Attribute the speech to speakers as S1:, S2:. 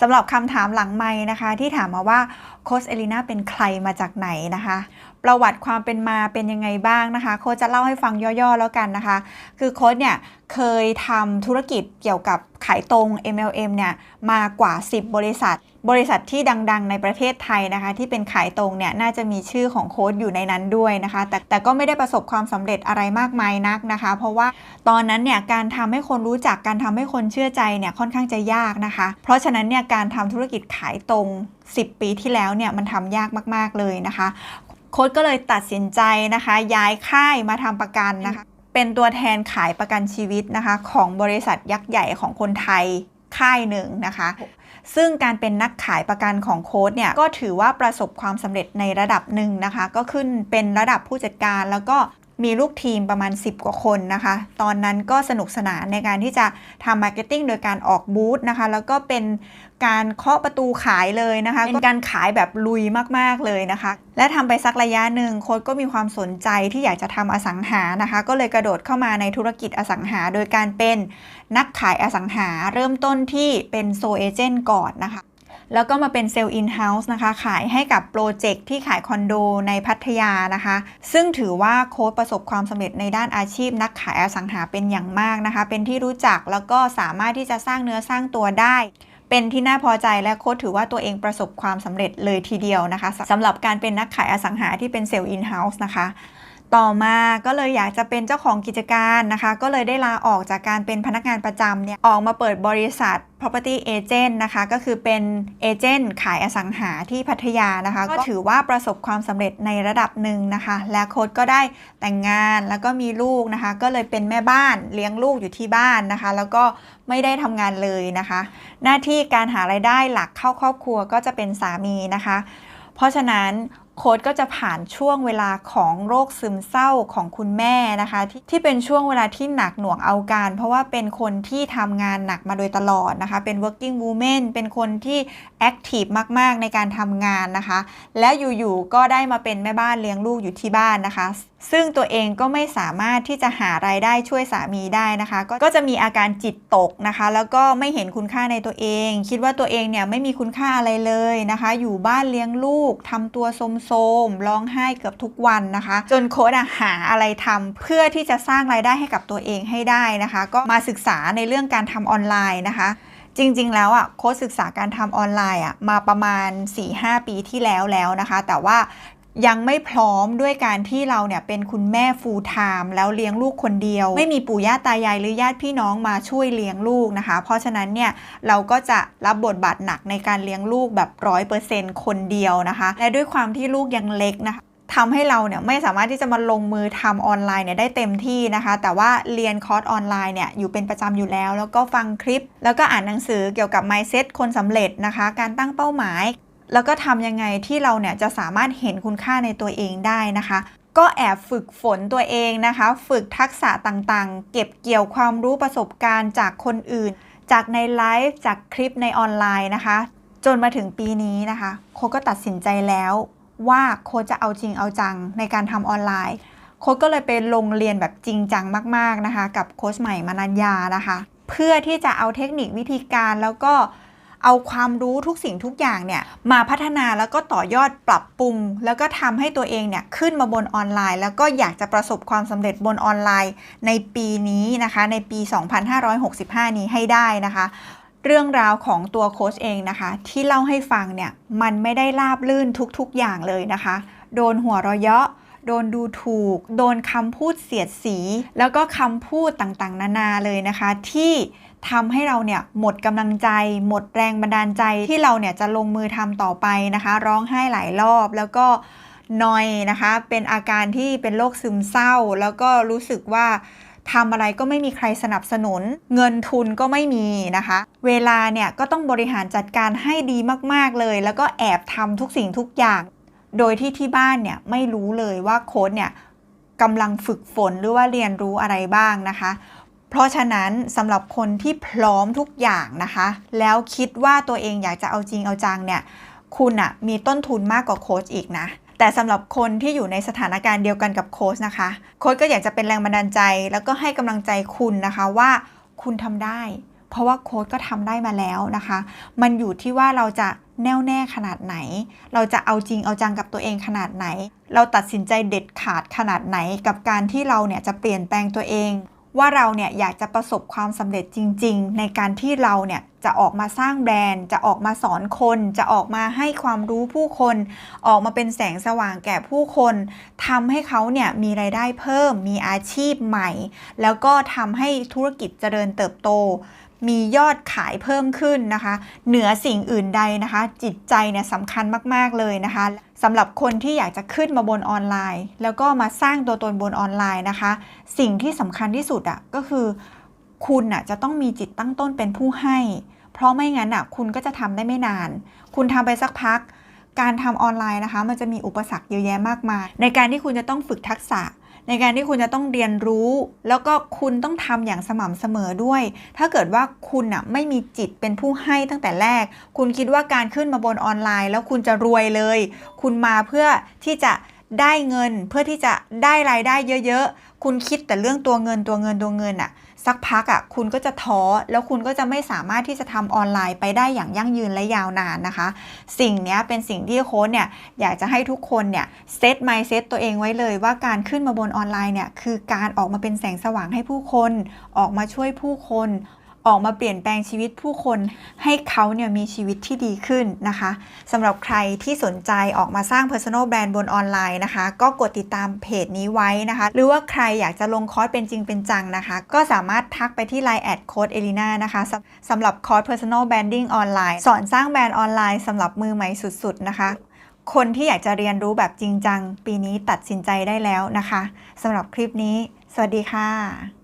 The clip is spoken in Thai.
S1: สำหรับคำถามหลังไม้นะคะ ที่ถามมาว่าโค้ชเอลิน่าเป็นใครมาจากไหนนะคะ ประวัติความเป็นมาเป็นยังไงบ้างนะคะ โค้ชจะเล่าให้ฟังย่อๆแล้วกันนะคะ คือโค้ชเนี่ยเคยทำธุรกิจเกี่ยวกับขายตรง MLM เนี่ยมากว่า 10 บริษัท บริษัทที่ดังๆ ในประเทศไทยนะคะ ที่เป็นขายตรงเนี่ยน่าจะมีชื่อของโค้ชอยู่ในนั้นด้วยนะคะ แต่แต่ก็ไม่ได้ประสบความสำเร็จอะไรมากมายนักนะคะ เพราะว่าตอนนั้นเนี่ยการทำให้คนรู้จักการทำให้คนเชื่อใจเนี่ยค่อนข้างจะยากนะคะ เพราะฉะนั้นเนี่ยการทำธุรกิจขายตรง 10 ปีที่แล้วเนี่ยมันทำยากมากๆเลยนะคะ โค้ดก็เลยตัดสินใจนะคะ ย้ายค่ายมาทำประกันนะคะ เป็นตัวแทนขายประกันชีวิตนะคะ ของบริษัทยักษ์ใหญ่ของคนไทยค่ายหนึ่งนะคะ ซึ่งการเป็นนักขายประกันของโค้ดเนี่ย ก็ถือว่าประสบความสำเร็จในระดับหนึ่งนะคะ ก็ขึ้นเป็นระดับผู้จัดการแล้วก็ มีลูกทีมประมาณ 10 กว่าคนนะคะ ตอนนั้นก็สนุกสนานในการที่จะทำมาร์เก็ตติ้งโดยการออกบูธนะคะ แล้วก็เป็นการเคาะประตูขายเลยนะคะ เป็นการขายแบบลุยมากๆเลยนะคะ และทำไปสักระยะหนึ่งโค้ดก็มีความสนใจที่อยากจะทำอสังหานะคะ ก็เลยกระโดดเข้ามาในธุรกิจอสังหา โดยการเป็นนักขายอสังหา เริ่มต้นที่เป็นโซเอเจนต์ก่อนนะคะ แล้วก็มาเป็นเซลล์อินเฮ้าส์นะคะ ขายให้กับโปรเจกต์ที่ขายคอนโดในพัทยานะคะ ซึ่งถือว่าโค้ดประสบความสำเร็จในด้านอาชีพนักขายอสังหาเป็นอย่างมากนะคะ เป็นที่รู้จักแล้วก็สามารถที่จะสร้างเนื้อสร้างตัวได้ เป็นที่น่าพอใจและโค้ดถือว่าตัวเองประสบความสำเร็จเลยทีเดียวนะคะสำหรับการเป็นนักขายอสังหาที่เป็นเซลล์อินเฮ้าส์นะคะต่อมาก็เลยอยากจะเป็นเจ้าของกิจการนะคะ ก็เลยได้ลาออกจากการเป็นพนักงานประจำเนี่ยออกมาเปิดบริษัท property agent นะคะ ก็คือเป็นเอเจนต์ขายอสังหาที่พัทยานะคะ ก็ถือว่าประสบความสำเร็จในระดับหนึ่งนะคะ และโค้ดก็ได้แต่งงานแล้วก็มีลูกนะคะ ก็เลยเป็นแม่บ้านเลี้ยงลูกอยู่ที่บ้านนะคะ แล้วก็ไม่ได้ทำงานเลยนะคะ หน้าที่การหารายได้หลักเข้าครอบครัวก็จะเป็นสามีนะคะ เพราะฉะนั้น โค้ดก็จะผ่านช่วงเวลาของโรคซึมเศร้าของคุณแม่นะคะทที่เป็นช่วงเวลาที่หนักหน่วงเอาการ เพราะว่าเป็นคนที่ทำงานหนักมาโดยตลอดนะคะ เป็น working woman เป็นคนที่ active มาก ๆ ในการทำงานนะคะ และอยู่ๆก็ได้มาเป็นแม่บ้านเลี้ยงลูกอยู่ที่บ้านนะคะ ซึ่งตัวเองก็ไม่สามารถที่จะหารายได้ช่วยสามีได้นะคะก็ก็จะมีอาการจิตตกนะคะ แล้วก็ไม่เห็นคุณค่าในตัวเอง คิดว่าตัวเองเนี่ยไม่มีคุณค่าอะไรเลยนะคะ อยู่บ้านเลี้ยงลูกทำตัวโสมๆร้องไห้เกือบทุกวันนะคะ จนโค้ดหาอะไรทำเพื่อที่จะสร้างรายได้ให้กับตัวเองให้ได้นะคะ ก็มาศึกษาในเรื่องการทำออนไลน์นะคะ จริงๆ แล้วอะโค้ชศึกษาการทำออนไลน์อะมาประมาณ 4-5 ปีที่แล้วแล้วนะคะ แต่ว่ายังไม่พร้อมด้วยการที่เราเนี่ยเป็นคุณแม่ full time แล้วเลี้ยงลูกคนเดียว ไม่มีปู่ย่าตายายหรือญาติพี่น้องมาช่วยเลี้ยงลูกนะคะ เพราะฉะนั้นเนี่ยเราก็จะรับบทบาทหนักในการเลี้ยงลูกแบบร้อยเปอร์เซ็นต์คนเดียวนะคะ และด้วยความที่ลูกยังเล็กนะคะ ทำให้เราเนี่ยไม่สามารถที่จะมาลงมือทำออนไลน์เนี่ยได้เต็มที่นะคะ แต่ว่าเรียนคอร์สออนไลน์เนี่ยอยู่เป็นประจำอยู่แล้ว แล้วก็ฟังคลิป แล้วก็อ่านหนังสือเกี่ยวกับ mindset คนสำเร็จนะคะ การตั้งเป้าหมาย แล้วก็ทำยังไงที่เราเนี่ยจะสามารถเห็นคุณค่าในตัวเองได้นะคะก็แอบฝึกฝนตัวเองนะคะ ฝึกทักษะต่างๆ เก็บเกี่ยวความรู้ประสบการณ์จากคนอื่น จากในไลฟ์จากคลิปในออนไลน์นะคะ จนมาถึงปีนี้นะคะ โคก็ตัดสินใจแล้ว ว่าโค้ชจะเอาจริงเอาจังในการทำออนไลน์โค้ชก็เลยไปลงเรียนแบบจริงจังมากๆนะคะ กับโค้ชใหม่มานัญญานะคะ เพื่อที่จะเอาเทคนิควิธีการแล้วก็เอาความรู้ทุกสิ่งทุกอย่างเนี่ยมาพัฒนาแล้วก็ต่อยอดปรับปรุง แล้วก็ทำให้ตัวเองเนี่ยขึ้นมาบนออนไลน์ แล้วก็อยากจะประสบความสำเร็จบนออนไลน์ ในปีนี้นะคะ ในปี 2565 นี้ให้ได้นะคะ เรื่องราวของตัวโค้ชเองนะคะ ที่เล่าให้ฟังเนี่ยมันไม่ได้ราบลื่นทุกๆอย่างเลยนะคะ โดนหัวเราะเยาะโดนดูถูก โดนคำพูดเสียดสี แล้วก็คำพูดต่างๆ นานาเลยนะคะ ที่ทำให้เราเนี่ยหมดกำลังใจ หมดแรงบันดาลใจที่เราเนี่ยจะลงมือทำต่อไปนะคะ ร้องไห้หลายรอบแล้วก็นอยนะคะ เป็นอาการที่เป็นโรคซึมเศร้า แล้วก็รู้สึกว่า ทำอะไรก็ไม่มีใครสนับสนุน เงินทุนก็ไม่มีนะคะ เวลาเนี่ยก็ต้องบริหารจัดการให้ดีมากๆเลย แล้วก็แอบทำทุกสิ่งทุกอย่าง โดยที่ที่บ้านเนี่ยไม่รู้เลยว่าโค้ดเนี่ยกำลังฝึกฝนหรือว่าเรียนรู้อะไรบ้างนะคะ เพราะฉะนั้นสำหรับคนที่พร้อมทุกอย่างนะคะ แล้วคิดว่าตัวเองอยากจะเอาจริงเอาจังเนี่ยคุณอะมีต้นทุนมากกว่าโค้ชอีกนะ แต่สำหรับคนที่อยู่ในสถานการณ์เดียวกันกับโค้ชนะคะ โค้ชก็อยากจะเป็นแรงบันดาลใจ แล้วก็ให้กำลังใจคุณนะคะว่าคุณทำได้ เพราะว่าโค้ดก็ทำได้มาแล้วนะคะ มันอยู่ที่ว่าเราจะแน่วแน่ขนาดไหน เราจะเอาจริงเอาจังกับตัวเองขนาดไหน เราตัดสินใจเด็ดขาดขนาดไหน กับการที่เราเนี่ยจะเปลี่ยนแปลงตัวเอง ว่าเราเนี่ยอยากจะประสบความสำเร็จจริง ๆ ในการที่เราเนี่ยจะออกมาสร้างแบรนด์ จะออกมาสอนคน จะออกมาให้ความรู้ผู้คน ออกมาเป็นแสงสว่างแก่ผู้คนทำให้เขาเนี่ยมีรายได้เพิ่ม มีอาชีพใหม่ แล้วก็ทำให้ธุรกิจเจริญเติบโต มียอดขายเพิ่มขึ้นนะคะ เหนือสิ่งอื่นใดนะคะ จิตใจเนี่ยสำคัญมาก ๆ เลยนะคะสำหรับคนที่อยากจะขึ้นมาบนออนไลน์ แล้วก็มาสร้างตัวตนบนออนไลน์นะคะ สิ่งที่สำคัญที่สุดอะ่ะก็คือ คุณอะจะต้องมีจิตตั้งต้นเป็นผู้ให้ เพราะไม่งั้นอะคุณก็จะทำได้ไม่นาน คุณทำไปสักพัก การทำออนไลน์นะคะ มันจะมีอุปสรรคเยอะแยะมากมาย ในการที่คุณจะต้องฝึกทักษะ ในการที่คุณจะต้องเรียนรู้ แล้วก็คุณต้องทำอย่างสม่ำเสมอด้วย ถ้าเกิดว่าคุณอะไม่มีจิตเป็นผู้ให้ตั้งแต่แรก คุณคิดว่าการขึ้นมาบนออนไลน์ แล้วคุณจะรวยเลย คุณมาเพื่อที่จะได้เงินเพื่อที่จะได้รายได้เยอะ ๆ คุณคิดแต่เรื่องตัวเงินตัวเงินตัวเงินอะ สักพักอะคุณก็จะท้อแล้วคุณก็จะไม่สามารถที่จะทำออนไลน์ไปได้อย่างยั่งยืนและยาวนานนะคะ สิ่งเนี้ยเป็นสิ่งที่โค้ชเนี่ยอยากจะให้ทุกคนเนี่ยเซตไมเซตตัวเองไว้เลย ว่าการขึ้นมาบนออนไลน์เนี่ยคือการออกมาเป็นแสงสว่างให้ผู้คน ออกมาช่วยผู้คน ออกมาเปลี่ยนแปลงชีวิตผู้คนให้เขาเนี่ยมีชีวิตที่ดีขึ้นนะคะสำหรับใครที่สนใจออกมาสร้าง Personal Brand บนออนไลน์นะคะ ก็กดติดตามเพจนี้ไว้นะคะ หรือว่าใครอยากจะลงคอร์สเป็นจริงเป็นจังนะคะ ก็สามารถทักไปที่ Line แอดโค้ดเอลิน่านะคะสำสำหรับคอร์ส Personal Branding ออนไลน์สอนสร้างแบรนด์ออนไลน์สำหรับมือใหม่สุด ๆ นะคะคนที่อยากจะเรียนรู้แบบจริงจัง ปีนี้ตัดสินใจได้แล้วนะคะสำหรับคลิปนี้ สวัสดีค่ะ